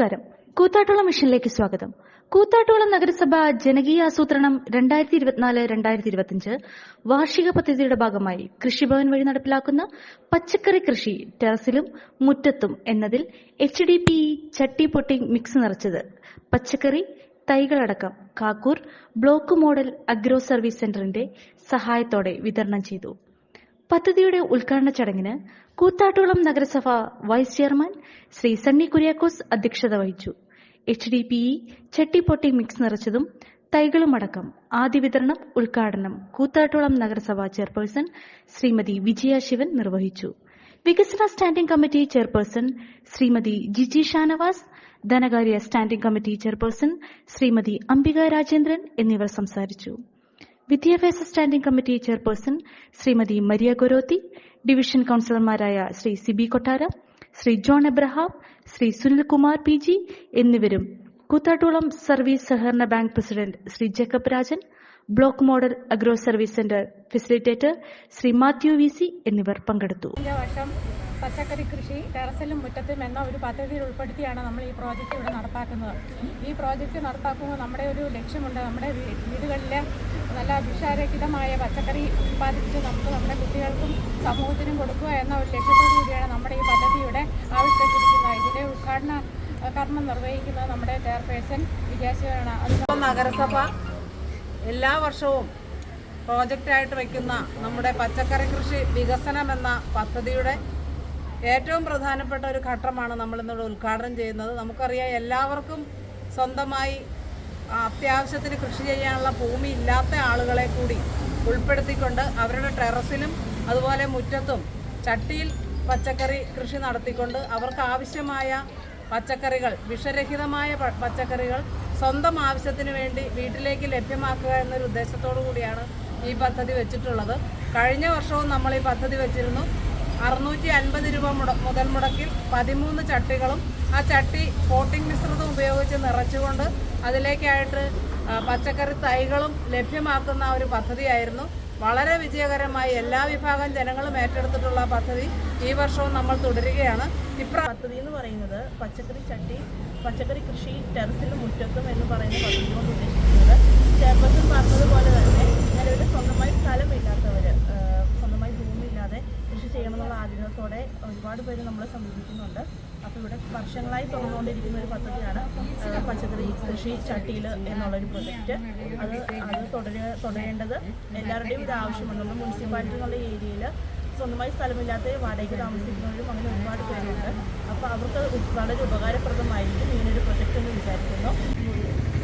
നമസ്കാരം. കൂത്താട്ടോളം മിഷനിലേക്ക് സ്വാഗതം. കൂത്താട്ടോളം നഗരസഭ ജനകീയ ആസൂത്രണം രണ്ടായിരത്തി ഇരുപത്തിനാല് രണ്ടായിരത്തി ഇരുപത്തിയഞ്ച് വാർഷിക പദ്ധതിയുടെ ഭാഗമായി കൃഷിഭവൻ വഴി നടപ്പിലാക്കുന്ന പച്ചക്കറി കൃഷി ടെറസിലും മുറ്റത്തും എന്നതിൽ എച്ച് ഡി പി ചട്ടി പൊട്ടി മിക്സ് നിറച്ചത് പച്ചക്കറി തൈകളടക്കം Kakkur block model agro service സെന്ററിന്റെ സഹായത്തോടെ വിതരണം ചെയ്തു. പദ്ധതിയുടെ ഉദ്ഘാടന ചടങ്ങിന് കൂത്താട്ടുകുളം നഗരസഭ വൈസ് ചെയർമാൻ ശ്രീ സണ്ണി കുര്യാക്കോസ് അധ്യക്ഷത വഹിച്ചു. എച്ച് ഡി പി ഇ ചട്ടിപ്പൊട്ടി മിക്സ് നിറച്ചതും തൈകളും തൈകളുമടക്കം ആദ്യ വിതരണം ഉദ്ഘാടനം കൂത്താട്ടുകുളം നഗരസഭ ചെയർപേഴ്സൺ ശ്രീമതി വിജയ ശിവൻ നിർവഹിച്ചു. വികസന standing committee chairperson Shrimati Jiji Shanavas ധനകാര്യ standing committee chairperson Shrimati Ambika Rajendran എന്നിവർ സംസാരിച്ചു. വിദ്യാഭ്യാസ standing committee chairperson Shrimati Maria Gorethi division കൌൺസിലർമാരായ Shri Sibi Kottara Shri John Abraham Shri Sunilkumar P G എന്നിവരും കൂത്താട്ടുകുളം സർവീസ് സഹകരണ bank president Shri Jacob Rajan block model agro service centre facilitator Shri Mathew V C എന്നിവർ പങ്കെടുത്തു. പച്ചക്കറി കൃഷി ടെറസിലും മുറ്റത്തും എന്ന ഒരു പദ്ധതിയിൽ ഉൾപ്പെടുത്തിയാണ് നമ്മൾ ഈ പ്രോജക്റ്റ് ഇവിടെ നടപ്പാക്കുന്നത്. ഈ പ്രോജക്റ്റ് നടപ്പാക്കുമ്പോൾ നമ്മുടെ ഒരു ലക്ഷ്യമുണ്ട്. നമ്മുടെ വീടുകളിലെ നല്ല വിഷാരഹിതമായ പച്ചക്കറി ഉൽപ്പാദിപ്പിച്ച് നമുക്ക് നമ്മുടെ കുട്ടികൾക്കും സമൂഹത്തിനും കൊടുക്കുക എന്ന ഒരു ലക്ഷ്യത്തോടു കൂടിയാണ് നമ്മുടെ ഈ പദ്ധതിയുടെ ആവിഷ്കരിച്ചിരിക്കുന്നത്. ഇതിന്റെ ഉദ്ഘാടന കർമ്മം നിർവഹിക്കുന്നത് നമ്മുടെ ചെയർപേഴ്സൺ വിജയാശിവനാണ് അത് ഇപ്പം നഗരസഭ എല്ലാ വർഷവും പ്രോജക്റ്റായിട്ട് വയ്ക്കുന്ന നമ്മുടെ പച്ചക്കറി കൃഷി വികസനം എന്ന പദ്ധതിയുടെ ഏറ്റവും പ്രധാനപ്പെട്ട ഒരു ഘട്ടമാണ് നമ്മളിന്നിവിടെ ഉദ്ഘാടനം ചെയ്യുന്നത്. നമുക്കറിയാം എല്ലാവർക്കും സ്വന്തമായി അത്യാവശ്യത്തിന് കൃഷി ചെയ്യാനുള്ള ഭൂമി ഇല്ലാത്ത ആളുകളെ കൂടി ഉൾപ്പെടുത്തിക്കൊണ്ട് അവരുടെ ടെറസിലും അതുപോലെ മുറ്റത്തും ചട്ടിയിൽ പച്ചക്കറി കൃഷി നടത്തിക്കൊണ്ട് അവർക്ക് ആവശ്യമായ പച്ചക്കറികൾ വിഷരഹിതമായ പച്ചക്കറികൾ സ്വന്തം ആവശ്യത്തിന് വേണ്ടി വീട്ടിലേക്ക് ലഭ്യമാക്കുക എന്നൊരു ഉദ്ദേശത്തോടു കൂടിയാണ് ഈ പദ്ധതി വെച്ചിട്ടുള്ളത്. കഴിഞ്ഞ വർഷവും നമ്മൾ ഈ പദ്ധതി വെച്ചിരുന്നു. അറുന്നൂറ്റി അൻപത് രൂപ മുട മുതൽ മുടക്കിൽ പതിമൂന്ന് ചട്ടികളും ആ ചട്ടി കോട്ടിംഗ് മിശ്രിതം ഉപയോഗിച്ച് നിറച്ചുകൊണ്ട് അതിലേക്കായിട്ട് പച്ചക്കറി തൈകളും ലഭ്യമാക്കുന്ന ഒരു പദ്ധതിയായിരുന്നു. വളരെ വിജയകരമായി എല്ലാ വിഭാഗം ജനങ്ങളും ഏറ്റെടുത്തിട്ടുള്ള പദ്ധതി ഈ വർഷവും നമ്മൾ തുടരുകയാണ്. ഇപ്പം പദ്ധതി എന്ന് പറയുന്നത് പച്ചക്കറി ചട്ടി പച്ചക്കറി കൃഷി ടെറസിലും മുറ്റത്തും എന്ന് പറയുന്ന പദ്ധതി കൊണ്ട് ഉദ്ദേശിക്കുന്നത്. ചെയർപേഴ്സൺ പറഞ്ഞതുപോലെ തന്നെ നിലവിൽ സ്വന്തമായി സ്ഥലമില്ലാത്തവർ ചെയ്യണമെന്നുള്ള ആഗ്രഹത്തോടെ ഒരുപാട് പേര് നമ്മളെ സമീപിക്കുന്നുണ്ട്. അപ്പോൾ ഇവിടെ വർഷങ്ങളായി തുറന്നുകൊണ്ടിരിക്കുന്ന ഒരു പദ്ധതിയാണ് പച്ചക്കറി കൃഷി ചട്ടിയിൽ എന്നുള്ളൊരു പ്രൊജക്റ്റ്. അത് അത് തുടര തുടരേണ്ടത് എല്ലാവരുടെയും ഒരു ആവശ്യമുണ്ട് നമ്മൾ മുനിസിപ്പാലിറ്റി എന്നുള്ള ഏരിയയിൽ സ്വന്തമായി സ്ഥലമില്ലാത്ത വാടകയ്ക്ക് താമസിക്കുന്നവരും അങ്ങനെ ഒരുപാട് പേരുണ്ട്. അപ്പോൾ അവർക്ക് വളരെ ഉപകാരപ്രദമായിരിക്കും ഇങ്ങനൊരു പ്രൊജക്റ്റ് എന്ന് വിചാരിക്കുന്നു.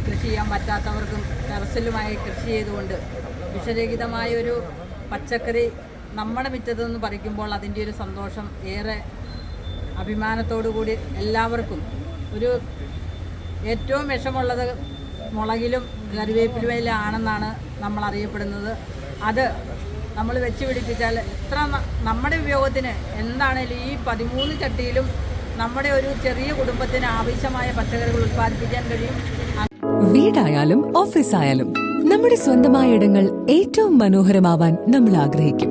കൃഷി ചെയ്യാൻ പറ്റാത്തവർക്കും ടെറസിലുമായി കൃഷി ചെയ്തുകൊണ്ട് വിഷരഹിതമായ ഒരു പച്ചക്കറി നമ്മുടെ മിറ്റത്ത് നിന്ന് പറിക്കുമ്പോൾ അതിന്റെ ഒരു സന്തോഷം ഏറെ അഭിമാനത്തോടു കൂടി എല്ലാവർക്കും. ഒരു ഏറ്റവും വിഷമുള്ളത് മുളകിലും കറിവേപ്പിലുമയിലാണെന്നാണ് നമ്മൾ അറിയപ്പെടുന്നത്. അത് നമ്മൾ വെച്ച് പിടിപ്പിച്ചാൽ എത്ര നമ്മുടെ ഉപയോഗത്തിന് എന്താണേലും ഈ പതിമൂന്ന് ചട്ടിയിലും നമ്മുടെ ഒരു ചെറിയ കുടുംബത്തിന് ആവശ്യമായ പച്ചക്കറികൾ ഉത്പാദിപ്പിക്കാൻ കഴിയും. വീടായാലും ഓഫീസായാലും നമ്മുടെ സ്വന്തമായ ഇടങ്ങൾ ഏറ്റവും മനോഹരമാവാൻ നമ്മൾ ആഗ്രഹിക്കും.